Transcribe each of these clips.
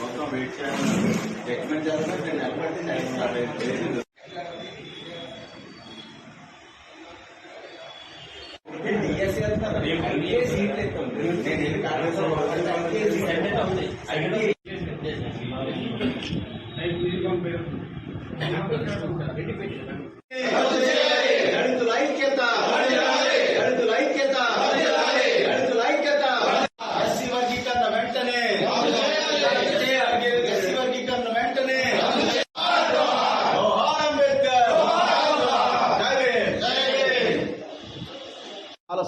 కోసం వెయిట్ చేయాలి ఎక్స్పెక్ట్ చేస్తున్నా నేను నిలబడితే నేను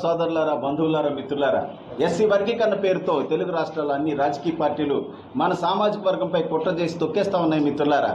సోదరులారా బంధువులారా మిత్రులారా ఎస్సీ వర్గీకరణ పేరుతో తెలుగు రాష్ట్రాల అన్ని రాజకీయ పార్టీలు మన సామాజిక వర్గంపై కుట్ర చేసి తొక్కేస్తా ఉన్నాయి మిత్రులారా.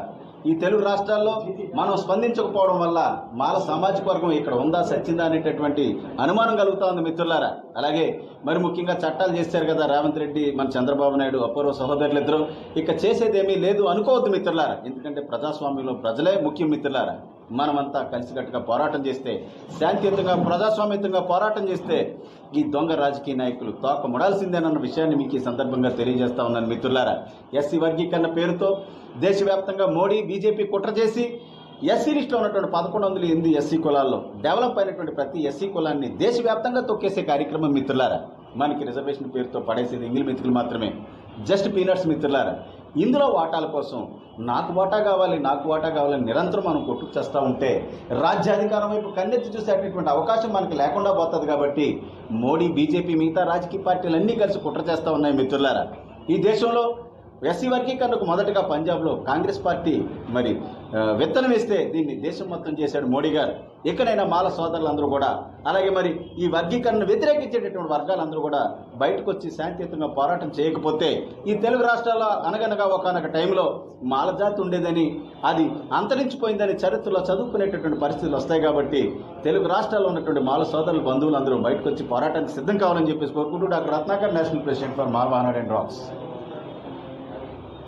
ఈ తెలుగు రాష్ట్రాల్లో మనం స్పందించకపోవడం వల్ల మాల సామాజిక వర్గం ఇక్కడ ఉందా సచ్చిందా అనేటటువంటి అనుమానం కలుగుతా ఉంది మిత్రులారా. అలాగే మరి ముఖ్యంగా చట్టాలు చేశారు కదా రేవంత్ రెడ్డి మన చంద్రబాబు నాయుడు అపూర్వ సహోదరులు ఇద్దరు. ఇక చేసేదేమీ లేదు అనుకోవద్దు మిత్రులారా. ఎందుకంటే ప్రజాస్వామ్యంలో ప్రజలే ముఖ్యం మిత్రులారా. మనమంతా కలిసికట్టుగా పోరాటం చేస్తే శాంతియుతంగా ప్రజాస్వామ్యతంగా పోరాటం చేస్తే ఈ దొంగ రాజకీయ నాయకులు తోక ముడాల్సిందేనన్న విషయాన్ని మీకు ఈ సందర్భంగా తెలియజేస్తా ఉన్నాను మిత్రులారా. ఎస్సీ వర్గీకరణ పేరుతో దేశవ్యాప్తంగా మోడీ బీజేపీ కుట్ర చేసి ఎస్సీ లిస్టులో ఉన్నటువంటి పదకొండు వందల ఎనిమిది ఎస్సీ కులాల్లో డెవలప్ అయినటువంటి ప్రతి ఎస్సీ కులాన్ని దేశవ్యాప్తంగా తొక్కేసే కార్యక్రమం మిత్రులారా. మనకి రిజర్వేషన్ పేరుతో పడేసేది ఇంగిల్ మిత్రులు మాత్రమే. జస్ట్ పీనట్స్ మిత్రులారా. ఇందులో వాటాల కోసం నాకు వాటా కావాలి నాకు వాటా కావాలని నిరంతరం మనం కొట్టుకు చేస్తూ ఉంటే రాజ్యాధికారం వైపు కన్నెత్తి చూసేటటువంటి అవకాశం మనకి లేకుండా పోతుంది కాబట్టి మోడీ బీజేపీ మిగతా రాజకీయ పార్టీలు అన్నీ కలిసి కుట్ర చేస్తూ ఉన్నాయి మిత్రులారా. ఈ దేశంలో ఎస్సీ వర్గీకరణకు మొదటగా పంజాబ్లో కాంగ్రెస్ పార్టీ మరి విత్తనం వేస్తే దీన్ని దేశం మొత్తం చేశాడు మోడీ గారు. ఎక్కడైనా మాల సోదరులందరూ కూడా అలాగే మరి ఈ వర్గీకరణను వ్యతిరేకించేటటువంటి వర్గాలందరూ కూడా బయటకు వచ్చి శాంతియుతంగా పోరాటం చేయకపోతే ఈ తెలుగు రాష్ట్రాల అనగనగా ఒకనొక టైంలో మాల జాతి ఉండేదని అది అంతరించిపోయిందని చరిత్రలో చదువుకునేటటువంటి పరిస్థితులు వస్తాయి కాబట్టి తెలుగు రాష్ట్రాల్లో ఉన్నటువంటి మాల సోదరుల బంధువులందరూ బయటకు వచ్చి పోరాటానికి సిద్ధం కావాలని చెప్పేసి కోరుకుంటూ doctor Ratnakar national president for mall వానర్ అండ్ రాక్స్.